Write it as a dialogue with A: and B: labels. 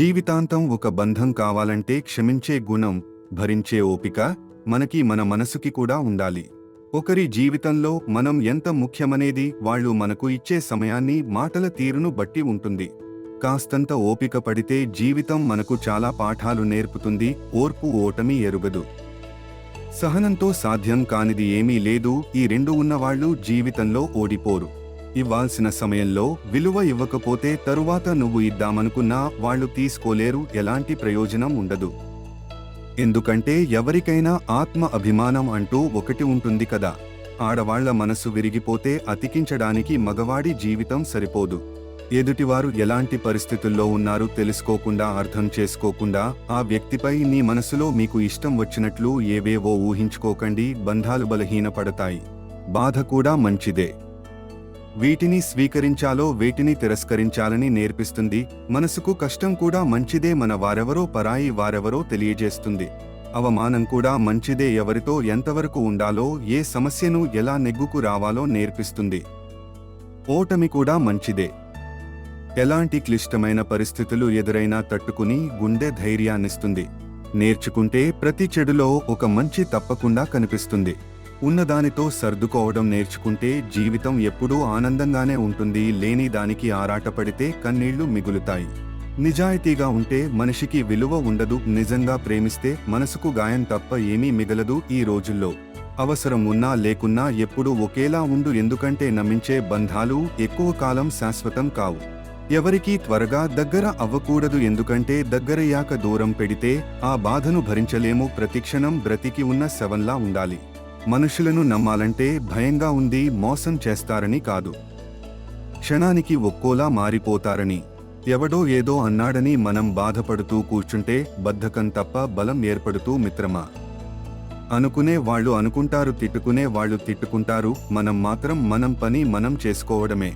A: జీవితాంతం ఒక బంధం కావాలంటే క్షమించే గుణం భరించే ఓపిక మనకి మన మనసుకి కూడా ఉండాలి. ఒకరి జీవితంలో మనం ఎంత ముఖ్యమనేది వాళ్ళు మనకు ఇచ్చే సమయాన్ని మాటల తీరును బట్టి ఉంటుంది. కాస్తంత ఓపిక పడితే జీవితం మనకు చాలా పాఠాలు నేర్పుతుంది ఓర్పు ఓటమి ఎరుగదు. సహనంతో సాధ్యం కానిది ఏమీ లేదు ఈ రెండు ఉన్నవాళ్ళు జీవితంలో ఓడిపోరు. ఇవ్వాల్సిన సమయంలో విలువ ఇవ్వకపోతే తరువాత నువ్వు ఇద్దామనుకున్నా వాళ్ళు తీసుకోలేరు ఎలాంటి ప్రయోజనం ఉండదు. ఎందుకంటే ఎవరికైనా ఆత్మ అభిమానం అంటూ ఒకటి ఉంటుంది కదా. ఆడవాళ్ళ మనసు విరిగిపోతే అతికించడానికి మగవాడి జీవితం సరిపోదు. ఎదుటివారు ఎలాంటి పరిస్థితుల్లో ఉన్నారో తెలుసుకోకుండా అర్థం చేసుకోకుండా ఆ వ్యక్తిపై నీ మనసులో మీకు ఇష్టం వచ్చినట్లు ఏవేవో ఊహించుకోకండి బంధాలు బలహీనపడతాయి. బాధ కూడా మంచిదే. వీటిని స్వీకరించాలో వీటిని తిరస్కరించాలని నేర్పిస్తుంది. మనసుకు కష్టం కూడా మంచిదే మన వారెవరో పరాయి వారెవరో తెలియజేస్తుంది. అవమానం కూడా మంచిదే ఎవరితో ఎంతవరకు ఉండాలో ఏ సమస్యను ఎలా నెగ్గుకు రావాలో నేర్పిస్తుంది. ఓటమి కూడా మంచిదే. ఎలాంటి క్లిష్టమైన పరిస్థితులు ఎదురైనా తట్టుకుని గుండె ధైర్యాన్నిస్తుంది. నేర్చుకుంటే ప్రతి చెడులో ఒక మంచి తప్పకుండా కనిపిస్తుంది. ఉన్నదానితో సర్దుకోవడం నేర్చుకుంటే జీవితం ఎప్పుడూ ఆనందంగానే ఉంటుంది. లేని దానికి ఆరాటపడితే కన్నీళ్ళు మిగులుతాయి. నిజాయితీగా ఉంటే మనిషికి విలువ ఉండదు. నిజంగా ప్రేమిస్తే మనసుకు గాయం తప్ప ఏమీ మిగలదు ఈ రోజుల్లో. అవసరం ఉన్నా లేకున్నా ఎప్పుడూ ఒకేలా ఉండు. ఎందుకంటే నమ్మించే బంధాలు ఎక్కువ కాలం శాశ్వతం కావు. ఎవరికీ త్వరగా దగ్గర అవ్వకూడదు. ఎందుకంటే దగ్గరయ్యాక దూరం పెడితే ఆ బాధను భరించలేము. ప్రతిక్షణం బ్రతికి ఉన్న శవంలా ఉండాలి. మనుషులను నమ్మాలంటే భయంగా ఉంది మోసం చేస్తారని కాదు. క్షణానికి ఒక్కోలా మారిపోతారని ఎవడో ఏదో అన్నాడని మనం బాధపడుతూ కూర్చుంటే బద్ధకం తప్ప బలం ఏర్పడుతూ మిత్రమా? అనుకునే వాళ్ళు అనుకుంటారు తిట్టుకునే వాళ్ళు తిట్టుకుంటారు మనం మాత్రం మనం పని మనం చేసుకోవడమే.